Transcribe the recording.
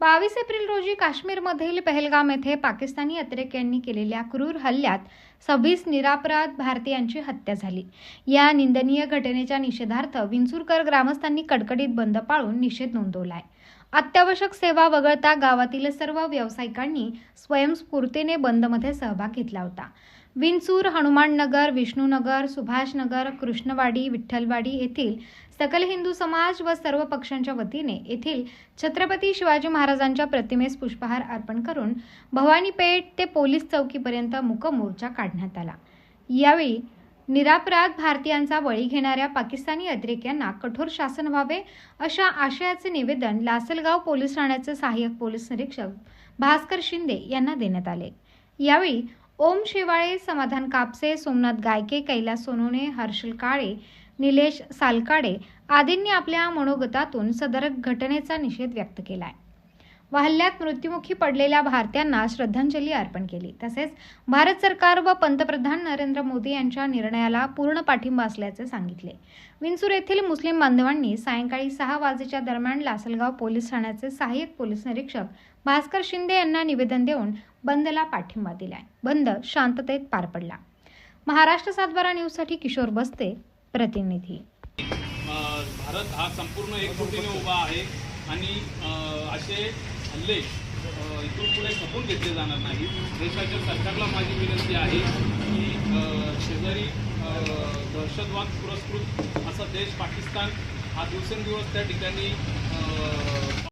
बावीस एप्रिल रोजी काश्मीरमधील पहलगाम येथे पाकिस्तानी अतिरेक्यांनी केलेल्या क्रूर हल्ल्यात सव्वीस निरापराध भारतीयांची हत्या झाली. या निंदनीय घटनेच्या निषेधार्थ विंचुरकर ग्रामस्थांनी कडकडीत बंद पाळून निषेध नोंदवलाय. अत्यावश्यक सेवा वगळता गावातील सर्व व्यावसायिकांनी स्वयंस्फूर्तीने बंदमध्ये सहभाग घेतला होता. विंचूर हनुमाननगर विष्णूनगर सुभाषनगर कृष्णवाडी विठ्ठलवाडी येथील सकल हिंदू समाज व सर्व पक्षांच्या वतीने येथील छत्रपती शिवाजी महाराजांच्या प्रतिमेस पुष्पहार अर्पण करून भवानीपेठ ते पोलीस चौकीपर्यंत मुकमोर्चा काढण्यात आला. यावेळी निरापराध भारतीयांचा बळी घेणाऱ्या पाकिस्तानी अतिरेक्यांना कठोर शासन व्हावे अशा आशयाचे निवेदन लासलगाव पोलीस ठाण्याचे सहाय्यक पोलीस निरीक्षक भास्कर शिंदे यांना देण्यात आले. यावेळी ओम शेवाळे समाधान कापसे सोमनाथ गायके कैलास सोनोने हर्षल काळे निलेश सालकाडे आदींनी आपल्या मनोगतातून सदर घटनेचा निषेध व्यक्त केला आहे व हल्ल्यात मृत्युमुखी पडलेल्या भारतीयांना श्रद्धांजली अर्पण केली. तसेच भारत सरकार व पंतप्रधान नरेंद्र मोदी यांच्या निर्णयाला पूर्ण पाठिंबा असल्याचे सांगितले. विंचूर येथील मुस्लिम बांधवांनी सायंकाळी सहा वाजेच्या दरम्यान लासलगाव पोलीस ठाण्याचे सहाय्यक पोलीस निरीक्षक भास्कर शिंदे यांना निवेदन देऊन बंदला पाठिंबा दिलाय. बंद शांततेत पार पडला. महाराष्ट्र सातबारा न्यूजसाठी किशोर बस्ते प्रतिनिधी. भारत हा संपूर्ण एकजुटीने उभा आहे आणि असे हल्ले इथून पुढे खपून घेतले जाणार नाही. देशाच्या सरकारला माझी विनंती आहे की शेजारी दहशतवाद पुरस्कृत असा देश पाकिस्तान हा दिवसेंदिवस त्या ठिकाणी